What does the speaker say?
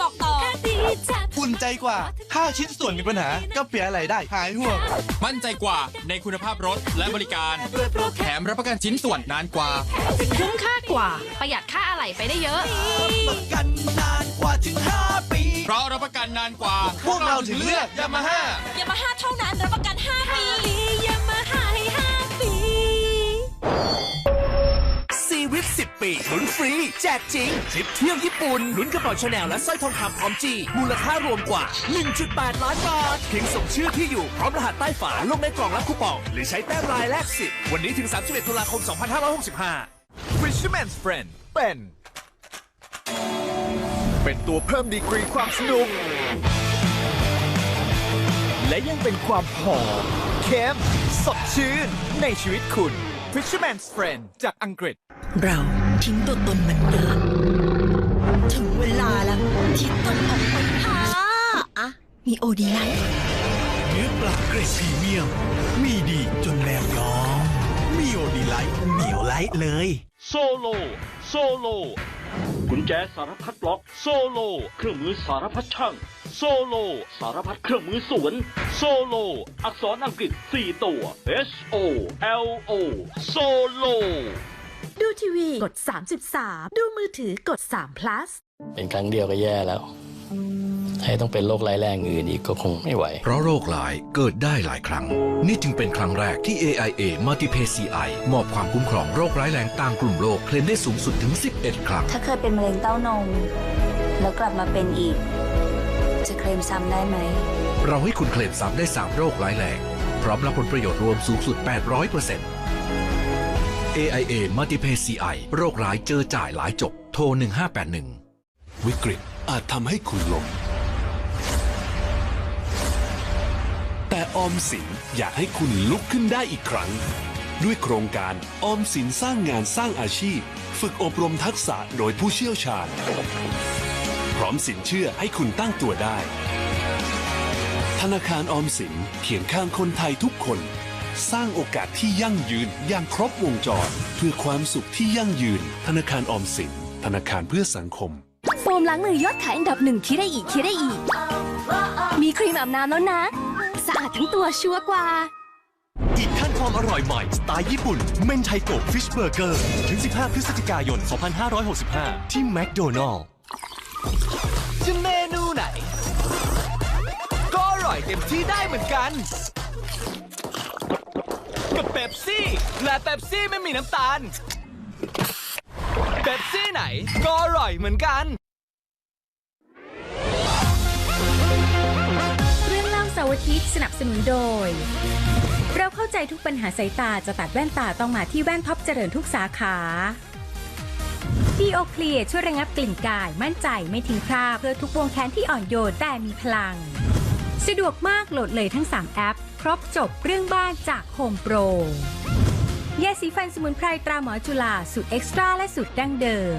บอกต่ออุ่นใจกว่า ถ้าชิ้นส่วนมีปัญหา ก็เปลี่ยนอะไรได้ หายห่วง มั่นใจกว่าในคุณภาพรถและบริการ แถมรับประกันชิ้นส่วนนานกว่า คุ้มค่ากว่า ประหยัดค่าอะไหล่ไปได้เยอะ ประกันนานกว่าถึง 5 ปี เพราะรับประกันนานกว่า พวกเราถึงเลือกยามาฮ่ายามาฮ่าเท่านั้นรับประกัน 5 ลุ้นฟรี แจกจริงทริปเที่ยวญี่ปุ่นลุ้นกระเป๋าชาแนลและสร้อยทองคำพร้อมจีมูลค่ารวมกว่า 1.8 ล้านบาทเพียงส่งชื่อที่อยู่พร้อมรหัสใต้ฝาลงในกล่องรับคูปอง หรือใช้แต้มลายแลกสิทธิ์วันนี้ถึง 31 ตุลาคม 2565 Fisherman's Friend เป็น เป็นตัวเพิ่มดีกรีความสนุก และยังเป็นความหอมเข้มสดชื่น ในชีวิตคุณ Fisherman's Friend จากอังกฤษ เรา ทิ้งตัวตนมันนานถึงเวลาแล้วที่ต้องออกไปหาอะมีโอดีไลท์เนื้อปลาเกรดพรีเมียม มีดีจนแนวยอม มีโอดีไลท์เหนียวไลท์เลย โซโล โซโลกุญแจสารพัดล็อกโซโล เครื่องมือสารพัดช่าง โซโล สารพัดเครื่องมือสวน โซโล อักษรอังกฤษ 4 ตัว H O L O โซโล ดูทีวีกด 33 ดูมือถือกด3 plus เป็นครั้งเดียวก็แย่แล้ว ให้ต้องเป็นโรคร้ายแรงอื่นอีกก็คงไม่ไหว เพราะโรคร้ายเกิดได้หลายครั้ง นี่จึงเป็นครั้งแรกที่ AIA Multipay CI มอบความคุ้มครองโรคร้ายแรงต่างกลุ่มโรคเคลมได้สูงสุดถึง 11 ครั้ง ถ้าเคยเป็นมะเร็งเต้านม แล้วกลับมาเป็นอีก จะเคลมซ้ำได้ไหม เราให้คุณเคลมซ้ำได้ 3 โรคร้ายแรง พร้อมรับผลประโยชน์รวมสูงสุด 800% AIA Multipay CI โรคร้ายเจอจ่ายหลายจบ โทร 1581 วิกฤตอาจทำให้คุณล้มแต่ออมสินอยากให้คุณลุกขึ้นได้อีกครั้ง ด้วยโครงการออมสินสร้างงานสร้างอาชีพ ฝึกอบรมทักษะโดยผู้เชี่ยวชาญ พร้อมสินเชื่อให้คุณตั้งตัวได้ ธนาคารออมสินเคียงข้างคนไทยทุกคน สร้างโอกาสที่ยั่งยืนอย่างครบวงจร เพื่อความสุขที่ยั่งยืน ธนาคารออมสิน ธนาคารเพื่อสังคม โฟมล้างมือยอดขายอันดับหนึ่งคิดได้อีกคิดได้อีก มีครีมอาบน้ำแล้วนะ สะอาดทั้งตัวชัวร์กว่าอีกขั้นความอร่อยใหม่สไตล์ญี่ปุ่น เมนไทโกะฟิชเบอร์เกอร์ถึง 15 พฤศจิกายน 2565 ที่แมคโดนัลล์จะเมนูไหน ก็อร่อยเต็มที่ได้เหมือนกัน กับเบปซี่ และเบปซี่ไม่มีน้ำตาลเบปซี่ไหนก็อร่อยเหมือนกัน เรื่องเล่าเสาร์อาทิตย์สนับสนุนโดย เราเข้าใจทุกปัญหาสายตาจะตัดแว่นตาต้องมาที่แว่นท็อปเจริญทุกสาขาดีโอเคลียช่วยระงับกลิ่นกายมั่นใจไม่ทิ้งคราบเพื่อทุกวงแขนที่อ่อนโยนแต่มีพลัง สะดวกมากโหลดเลยทั้ง 3 แอป ครบจบเรื่องบ้านจากโฮมโปรยาสีฟันสมุนไพรตราหมอจุฬาสูตรเอ็กซ์ตร้าและสูตรดั้งเดิม